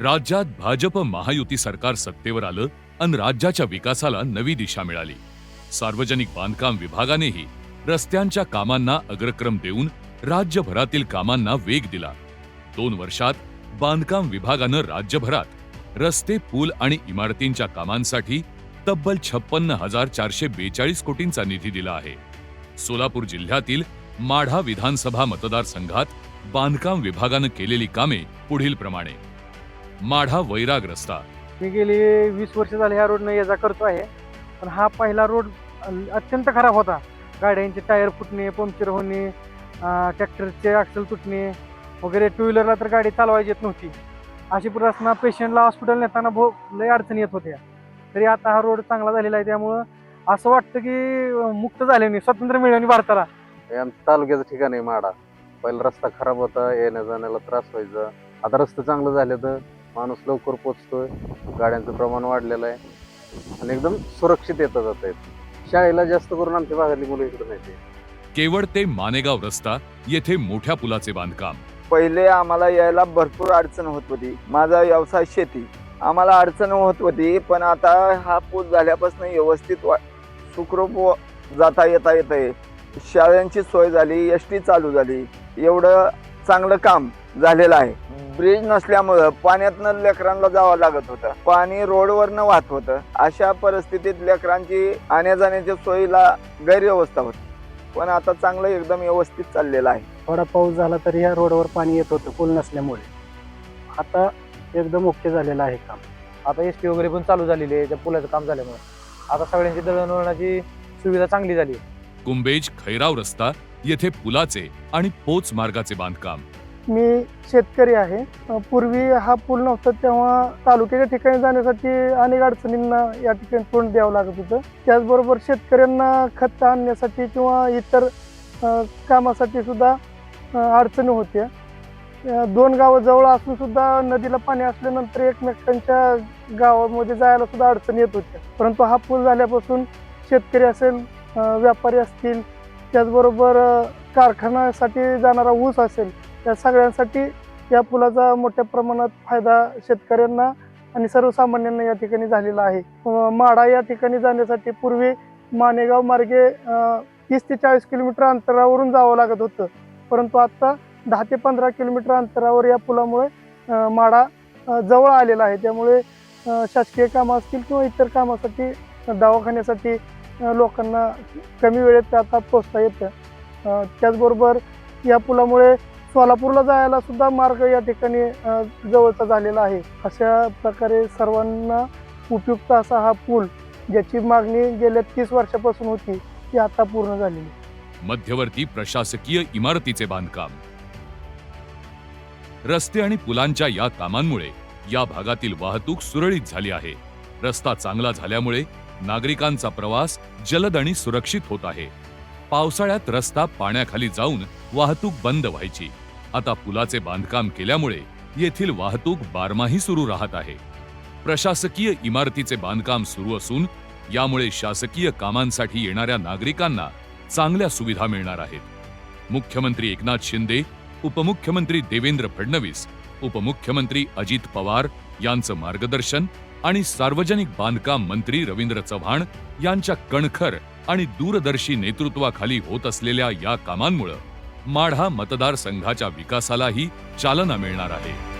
राज्यात भाजप महायुती सरकार सत्तेवर आलं आणि राज्याच्या विकासाला नवी दिशा मिळाली. सार्वजनिक बांधकाम विभागानेही रस्त्यांच्या कामांना अग्रक्रम देऊन राज्यभरातील कामांना वेग दिला. दोन वर्षात बांधकाम विभागानं राज्यभरात रस्ते पूल आणि इमारतींच्या कामांसाठी तब्बल छप्पन्न हजार चारशे बेचाळीस कोटींचा निधी दिला आहे. सोलापूर जिल्ह्यातील माढा विधानसभा मतदारसंघात बांधकाम विभागानं केलेली कामे पुढील प्रमाणे माढा वैराग रस्ता मी गेली वीस वर्ष झाले ह्या रोडनं ये जा करतो आहे. पण हा पहिला रोड अत्यंत खराब होता. गाड्यांचे टायर फुटणे पंक्चर होणे ट्रॅक्टरचे ॲक्सल तुटणे वगैरे टू व्हीलरला तर गाडी चालवायची येत नव्हती. अशी प्रश्न पेशंटला हॉस्पिटल नेताना भो लय अडचणी येत होत्या. तरी आता हा रोड चांगला झालेला आहे. त्यामुळं असं वाटतं की मुक्त झाले नाही स्वातंत्र्य मिळाले भारताला. आमच्या तालुक्याचं ठिकाण आहे माडा पहिला रस्ता खराब होता येण्या जाण्याला त्रास व्हायचा. आता रस्ते चांगलं झाले तर माणूस लवकर पोचतोय गाड्यांचं प्रमाण वाढलेलं आहे आणि एकदम सुरक्षित येता जात आहेत शाळेला जास्त करून आमच्या भागातली मुलं इकडे नाही केवळ ते मानेगाव रस्ता येथे मोठ्या पुलाचे बांधकाम. पहिले आम्हाला यायला भरपूर अडचण होत होती. माझा व्यवसाय शेती. आम्हाला अडचण होत होती पण आता हा पूल झाल्यापासून व्यवस्थित वा सुखरूप व- जाता येता येत आहे शाळांची सोय झाली एस टी चालू झाली. एवढं चांगलं काम झालेलं आहे. ब्रिज नसल्यामुळं पाण्यातनं लेकरांना जावं लागत होतं. पाणी रोडवरनं वाहत होतं. अशा परिस्थितीत लेकरांची येण्या जाण्याच्या सोयीला गैरव्यवस्था होती. पण आता चांगलं एकदम व्यवस्थित चाललेलं आहे. थोडा पाऊस झाला तरी ह्या रोडवर पाणी येत होतं पूल नसल्यामुळे. आता एकदम ओके झालेलं आहे काम. आता एस टी वगैरे पण चालू झालेली आहे त्या पुलाचं काम झाल्यामुळे. आता सगळ्यांची दळणवळणाची सुविधा चांगली झाली आहे. कुंभेज खैराव रस्ता येथे पुलाचे आणि पोच मार्गाचे बांधकाम. मी शेतकरी आहे. पूर्वी हा पूल नव्हता तेव्हा तालुक्याच्या ठिकाणी जाण्यासाठी अनेक अडचणींना या ठिकाणी तोंड द्यावं लागत होतं. त्याचबरोबर शेतकऱ्यांना खत आणण्यासाठी किंवा इतर कामासाठी सुद्धा अडचणी होत्या. दोन गावं जवळ असून सुद्धा नदीला पाणी असल्यानंतर एकमेकांच्या गावामध्ये जायला सुद्धा अडचणी येत होत्या. परंतु हा पूल झाल्यापासून शेतकरी असेल व्यापारी असतील त्याचबरोबर कारखान्यासाठी जाणारा ऊस असेल या सगळ्यांसाठी या पुलाचा मोठ्या प्रमाणात फायदा शेतकऱ्यांना आणि सर्वसामान्यांना या ठिकाणी झालेला आहे. माडा माढा या ठिकाणी जाण्यासाठी पूर्वी मानेगाव मार्गे तीस ते चाळीस किलोमीटर अंतरावरून जावं लागत होतं. परंतु आत्ता दहा ते पंधरा किलोमीटर अंतरावर या पुलामुळे माडा माढा जवळ आलेला आहे. त्यामुळे शासकीय कामं असतील किंवा इतर कामासाठी दवाखान्यासाठी लोकांना कमी वेळेत आता पोचता येतं. त्याचबरोबर या पुलामुळे सोलापूरला जायला सुद्धा मार्ग या ठिकाणी जवळचा झालेला आहे. अशा प्रकारे सर्वांना उपयुक्त असा हा पूल ज्याची मागणी गेल्या तीस वर्षापासून होती ती आता पूर्ण झालेली मध्यवर्ती प्रशासकीय इमारतीचे बांधकाम. रस्ते आणि पुलांच्या या कामांमुळे या भागातील वाहतूक सुरळीत झाली आहे. रस्ता चांगला झाल्यामुळे नागरिकांचा प्रवास जलद आणि सुरक्षित होत आहे. पावसाळ्यात रस्ता पाण्याखाली जाऊन वाहतूक बंद व्हायची. आता पुलाचे बांधकाम केल्यामुळे येथील वाहतूक बारमाही सुरू राहत आहे. प्रशासकीय इमारतीचे बांधकाम सुरू असून यामुळे शासकीय कामांसाठी येणाऱ्या नागरिकांना चांगल्या सुविधा मिळणार आहेत. मुख्यमंत्री एकनाथ शिंदे उपमुख्यमंत्री देवेंद्र फडणवीस उपमुख्यमंत्री अजित पवार यांचं मार्गदर्शन आणि सार्वजनिक बांधकाम मंत्री रवींद्र चव्हाण यांच्या कणखर आणि दूरदर्शी नेतृत्वाखाली होत असलेल्या या कामांमुळे माढा मतदारसंघाच्या विकासालाही चालना मिळणार आहे.